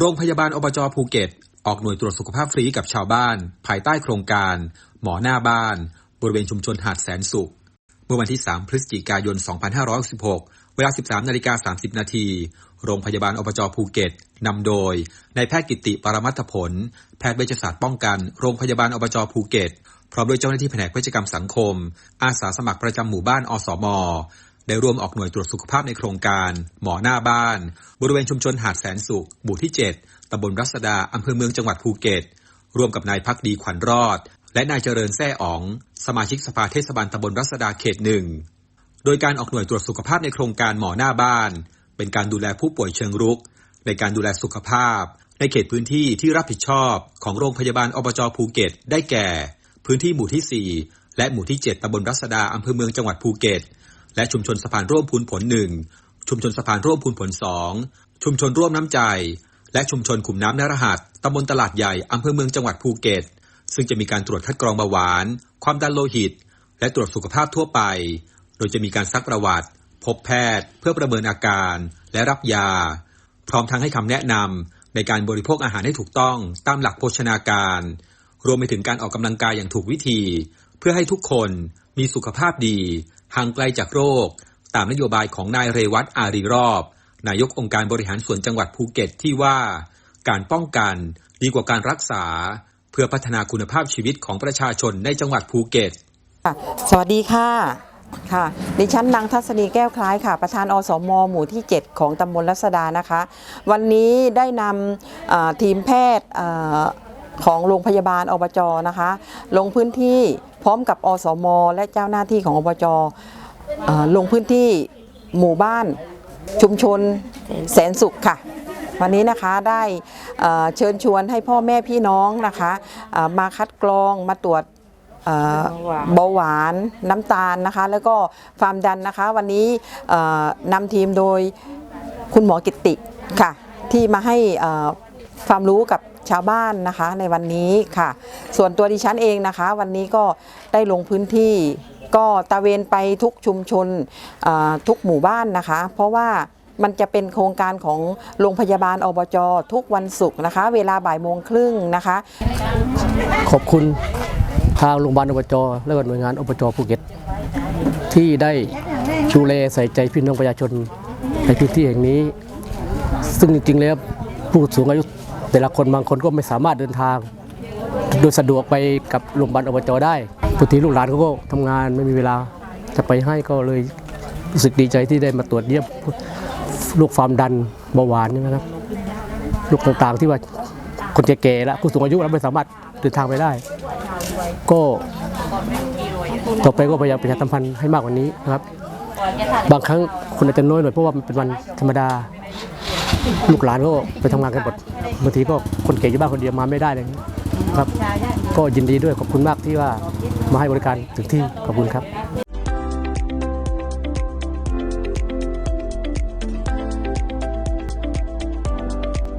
โรงพยาบาลอบจภูเก็ต ออกหน่วยตรวจสุขภาพฟรีกับชาวบ้าน ภายใต้โครงการ หมอหน้าบ้าน บริเวณชุมชนหาดแสนสุข เมื่อวันที่ 3 พฤศจิกายน 2566 เวลา 13นาฬิกา30 นาที โรงพยาบาลอบจภูเก็ตนำโดยนายแพทย์กิติปรมัตถผล แพทย์เวชศาสตร์ป้องกัน โรงพยาบาลอบจภูเก็ต พร้อมด้วยเจ้าหน้าที่แผนกเวชกรรมสังคม อาสาสมัครประจำหมู่บ้านอสม ได้ร่วมออกหน่วยตรวจสุขภาพในโครงการ หมอหน้าบ้าน บริเวณชุมชนหาดแสนสุขหมู่ที่ 7ตำบลรัศดาอำเภอเมืองจังหวัดภูเก็ต ร่วมกับนายพักดีขวัญรอด และนายเจริญแซ่อ๋อง สมาชิกสภาเทศบาลตำบลรัศดาเขตหนึ่งโดยการออกหน่วยตรวจสุขภาพในโครงการหมอหน้าบ้าน เป็นการดูแลผู้ป่วยเชิงรุก ในการดูแลสุขภาพ ในเขตพื้นที่ที่รับผิดชอบของโรงพยาบาลอบจภูเก็ต ได้แก่ พื้นที่หมู่ที่ 4 และหมู่ที่ 7ตำบลรัศดาอำเภอเมืองจังหวัดภูเก็ต และชุมชนสะพานร่วมพูนผลหนึ่งชุมชนสะพานร่วมพูนผลสองชุมชนร่วมน้ำใจ และชุมชนขุมน้ำนรหัสตำบลตลาดใหญ่อำเภอเมืองจังหวัดภูเก็ต ซึ่งจะมีการตรวจคัดกรองเบาหวาน ความดันโลหิต และตรวจสุขภาพทั่วไป โดยจะมีการซักประวัติ พบแพทย์ เพื่อประเมินอาการและรับยา พร้อมทั้งให้คำแนะนำในการบริโภคอาหารให้ถูกต้องตามหลักโภชนาการ รวมไปถึงการออกกำลังกายอย่างถูกวิธี เพื่อให้ทุกคน มีสุขภาพดี ห่างไกลจากโรค ตามนโยบายของนายเรวัตอารีรอบ นายกองค์การบริหารส่วนจังหวัดภูเก็ตที่ว่า การป้องกันดีกว่าการรักษา เพื่อพัฒนาคุณภาพชีวิตของประชาชนในจังหวัดภูเก็ต สวัสดีค่ะค่ะดิฉันนางทัศนีแก้วคล้ายค่ะ ประธานอสมหมู่ที่ 7 ของตำบลรัศดานะคะ วันนี้ได้นำทีมแพทย์ของโรงพยาบาลอบจนะคะ ลงพื้นที่ พร้อมกับอสม และเจ้าหน้าที่ของอบจลงพื้นที่หมู่บ้านชุมชนแสนสุขค่ะ วันนี้นะคะได้เชิญชวนให้พ่อแม่พี่น้องนะคะมาคัดกรองมาตรวจเบาหวานน้ำตาลนะคะ แล้วก็ความดันนะคะ วันนี้นำทีมโดยคุณหมอกิตติค่ะ ที่มาให้อ่อ ความรู้กับชาวบ้านนะคะในวันนี้ค่ะ ส่วนตัวดิฉันเองนะคะ วันนี้ก็ได้ลงพื้นที่ก็ตะเวนไปทุกชุมชนทุกหมู่บ้านนะคะ เพราะว่ามันจะเป็นโครงการของโรงพยาบาลอบจทุกวันศุกร์นะคะ เวลาบ่ายโมงครึ่งนะคะ ขอบคุณทางโรงพยาบาลอบจและก็หน่วยงานอบจภูเก็ต ที่ได้ดูแลใส่ใจพี่น้องประชาชนในพื้นที่แห่งนี้ ซึ่งจริงๆแล้วผู้สูงอายุ แต่ละคนบางคนก็ไม่สามารถเดินทาง โดยสะดวกไปกับโรงพยาบาลอบจได้บางทีลูกหลานเขาก็ทำงานไม่มีเวลาจะไปให้ก็เลยรู้สึกดีใจที่ได้มาตรวจเยี่ยมลูกความดันเบาหวานนี่นะครับลูกต่างๆที่ว่าคนแก่ๆและผู้สูงอายุแล้วไม่สามารถเดินทางไปได้ ก็ต่อไปก็พยายามประชาสัมพันธ์ให้มากกว่านี้นะครับ บางครั้งคนอาจจะน้อยหน่อยเพราะว่ามันเป็นวันธรรมดา ลูกหลานก็ไปทำงานกันหมด บางทีก็คนเก่อยู่บ้านคนเดียวมาไม่ได้เลยครับ ก็ยินดีด้วยขอบคุณมากที่ว่ามาให้บริการถึงที่ขอบคุณครับ